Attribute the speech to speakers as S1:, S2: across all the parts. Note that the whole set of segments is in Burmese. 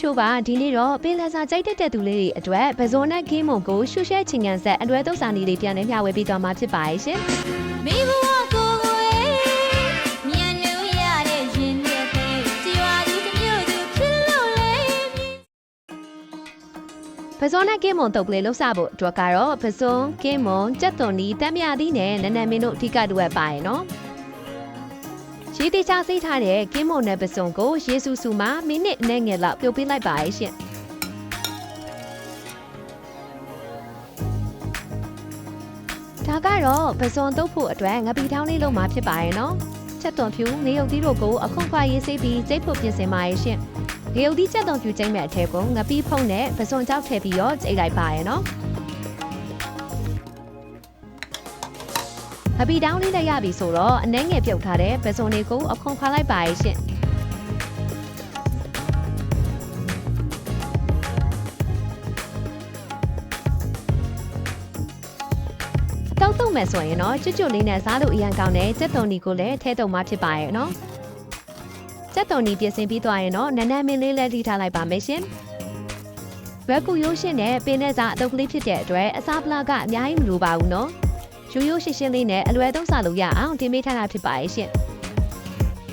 S1: ချို့ပါဒီနေ့တော့ပင်လယ်စာကြိုက်တတ်တဲ့သူလေးတွေအတွက်ပဇွန်နဲ့ကင်းမွန်ကိုရှုရှဲချင်ကန်ဆက်အလွယ်သုံးစာနည်းလေးပြန်လည်မျှဝေပေးသွားမှာဖြစ်ပါရဲ့ရှင်
S2: မိဘဝကိုယ်ကိုယ်မြန်လို့ရတဲ့ရင်နဲ့ပဲကြွားသူတစ်မျိုးသူဖြစ်လို့လေ
S1: ပဇွန်နဲ့ကင်းမွန်တုပ်ကလေးလှုပ်ရှားဖို့အတွက်ကတော့ပဇွန်ကင်းမွန်ကြက်သွန်နီတက်မြသီးနဲ့နန်းနန်းမင်းတို့အဓိကတူအပ်ပါရဲ့နော် ရေတေချာစိတ်ထားတဲ့ကင်းမွန်နဲ့ပဇွန်ကိုရေဆူဆူမှာမိနစ်အနည်းငယ်လောက်ပြုတ်ပေးလိုက်ပါရဲ့ရှင်ဒါကတော့ပဇွန်တုပ်ဖို့အတွက်ငပီထောင်းလေးလုံးမှာဖြစ်ပါရဲ့နော်ချက်သွန်ဖြူနေုပ်သီးတို့ကိုအခုခွာရေးဆေးပြီးစိတ်ဖို့ပြင်ဆင်ပါရဲ့ရှင်ရေုပ်သီးချက်သွန်ဖြူကျိမ့်မဲ့အထက်ကိုငပီးဖုံးနဲ့ပစွန်ကြောက်ထည့်ပြီးတော့ကျိတ်လိုက်ပါရဲ့နော် အပီတောင်းလေးလိုက်ရပြီဆိုတော့အနှဲငယ်ပြုတ်ထားတဲ့ပစွန်လေးကိုအခွန်ခွာလိုက်ပါရဲ့ရှင်တောက်တော့မယ်ဆိုရင်တော့ကျွတ်ကျွတ်လေးနဲ့စားလို့အရန်ကောင်းတဲ့စက်သွန်ဒီကိုလည်းထဲတုံမှဖြစ်ပါရဲ့နော်စက်တော်နီပြင်ဆင်ပြီးသွားရင်တော့နန်းနန်းမင်းလေးလက်ထိထားလိုက်ပါမယ်ရှင်။ရက်ကူရိုးရှင်းနဲ့ပင်နဲ့စာအတုပ်ကလေးဖြစ်တဲ့အတွက်အစားပလာကအများကြီးမလိုပါဘူးနော်။ ရိုးရိုးရှင်းရှင်းလေးနဲ့အလွယ်သုံးစားလို့ရအောင်တင်ပေးထားတာဖြစ်ပါရဲ့ရှင်။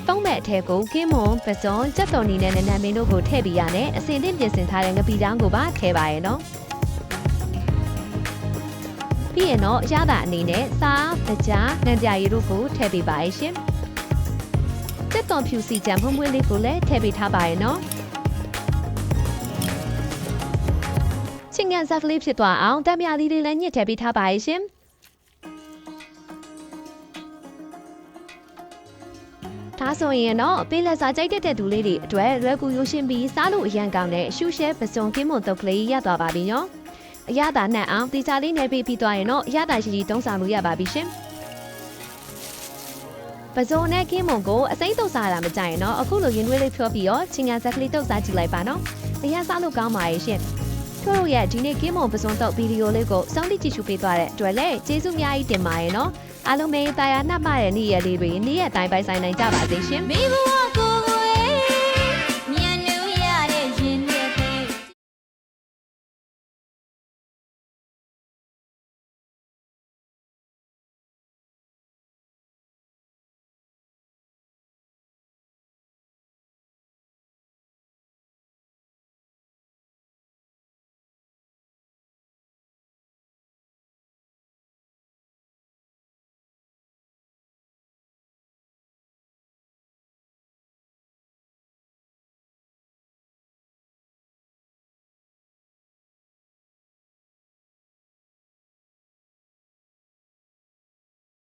S1: သုံးမဲ့အထက်ကိုကင်းမွန်ပစွန်စက်တော်နီနဲ့နန်းနန်းမင်းတို့ကိုထည့်ပြီးရနဲ့အစင်သင့်ပြင်ဆင်ထားတဲ့ငပီတောင်းကိုပါထည့်ပါရဲ့နော်။ပြီးရင်တော့အရသာအနေနဲ့စား၊အကြား၊နှံပြရည်တို့ကိုထည့်ပေးပါရဲ့ရှင်။စက်သွန်ဖြူစီကြံဖုံးမွေးလေးကိုလည်းထည့်ပေးထားပါရဲ့နော်ချင်းငံဇက်ကလေးဖြစ်သွားအောင်တက်မြသီးလေးလည်းညှစ်ထည့်ပေးထားပါရဲ့ရှင် ဒါဆိုရင်တော့ပေးလက်စာကြိုက်တတ်တဲ့သူလေးတွေအတွက်ရွယ်ကူရိုးရှင်းပြီးစားလို့အရန်ကောင်းတဲ့ရှူရှဲပစုံကင်းမွန်တုပ်ကလေးရသွားပါပြီနော်အရသာနဲ့အောင်တီချာလေးနဲ့ပေးပြီးသွားရင်တော့အရသာရှိရှိတုံးဆောင်လို့ရပါပြီရှင်ပဇွန်နဲ့ကင်းမွန်ကိုအစိမ့်တုပ်စားရတာမကြရင်တော့အခုလိုရင်သွေးလေးဖြောပြီးတော့ချင်းညာဇက်ကလေးတုပ်စားကြည့်လိုက်ပါနော်အရင်စားလို့ကောင်းပါရဲ့ရှင်တို့တို့ရဲ့ဒီနေ့ကင်းမွန်ပဇွန်တုပ်ဗီဒီယိုလေးကိုစောင့်ကြည့်ကြည့်ရှုပေးသွားတဲ့အတွက်လည်းကျေးဇူးအများကြီးတင်ပါရဲ့နော် အားလုံးပဲတာယာနှပ်ပါတဲ့နေ့ရက်လေးတွေနေ့ရက်တိုင်းပိုင်ဆိုင်နိုင်ကြပါစေရှင်
S2: မိဘဝ